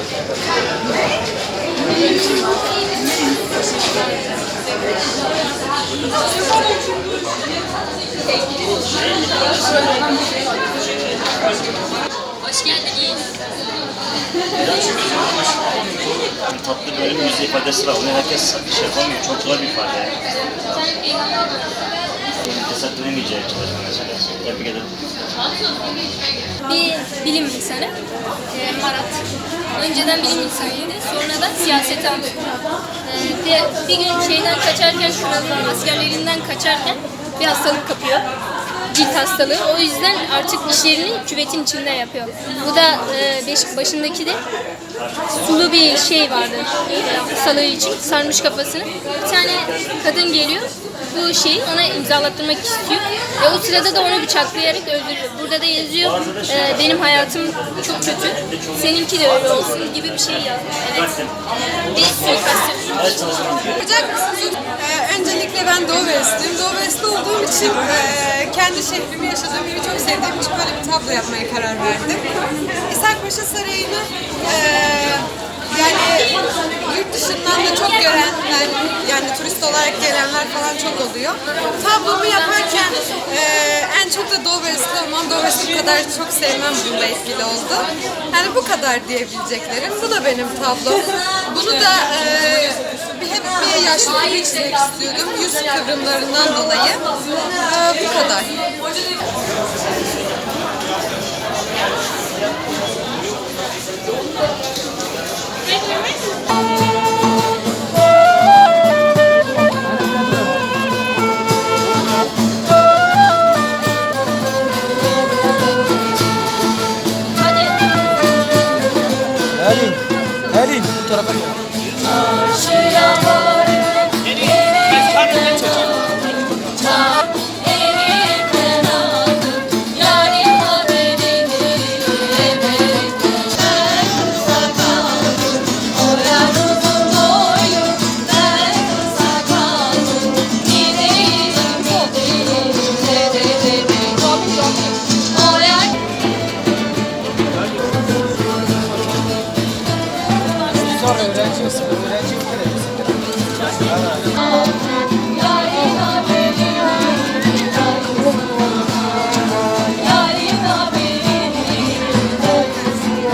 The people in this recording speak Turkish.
Hoş geldiniz. tatlı böyle yüz ifadesi var. Onu herkes şey yapamıyor. Çok zor bir ifade. Cesaretlenemeyeceği çalışma mesela. Tebrik ederim. bir bilim insanı e, Marat. Önceden bilim insanıydı. Sonradan siyasete. E, bir, bir gün şeyden kaçarken, Şuralı'nın askerlerinden kaçarken bir hastalık kapıyor. Cilt hastalığı. O yüzden artık işlerini küvetin içinde yapıyor. Bu da e, beş, başındaki de sulu bir şey vardı e, hastalığı için sarmış kafasını. Bir tane kadın geliyor bu şeyi ona imzalattırmak istiyor ve o sırada da onu bıçaklayarak öldürüyor. Burada da yazıyor e, benim hayatım çok kötü, seninki de öyle olsun gibi bir şey yazmış. Evet. Bir suikast yapıyor. Yapacak mısınız? Ee, öncelikle ben Doğu Beyazıtlıyım. Doğu Beyazıtlı olduğum için e, kendi şehrimi, yaşadığım yeri çok sevdiğim için böyle bir tablo yapmaya karar verdim. İshak Paşa Sarayı'nı e, yani yurt dışından da çok görenler, yani turist olarak gelenler falan çok oluyor. Tablomu yaparken e, en çok da Doğu Beyazıtlı olmam, Doğu Beyazıtlı kadar çok sevmem bunda etkili oldu. Yani bu kadar diyebileceklerim. Bu da benim tablom. Bunu da e, hep bir yaşlı çizmek istiyordum. Yüz kıvrımlarından dolayı. E, bu kadar. Elin, Elin bu tarafa gel. correr durante,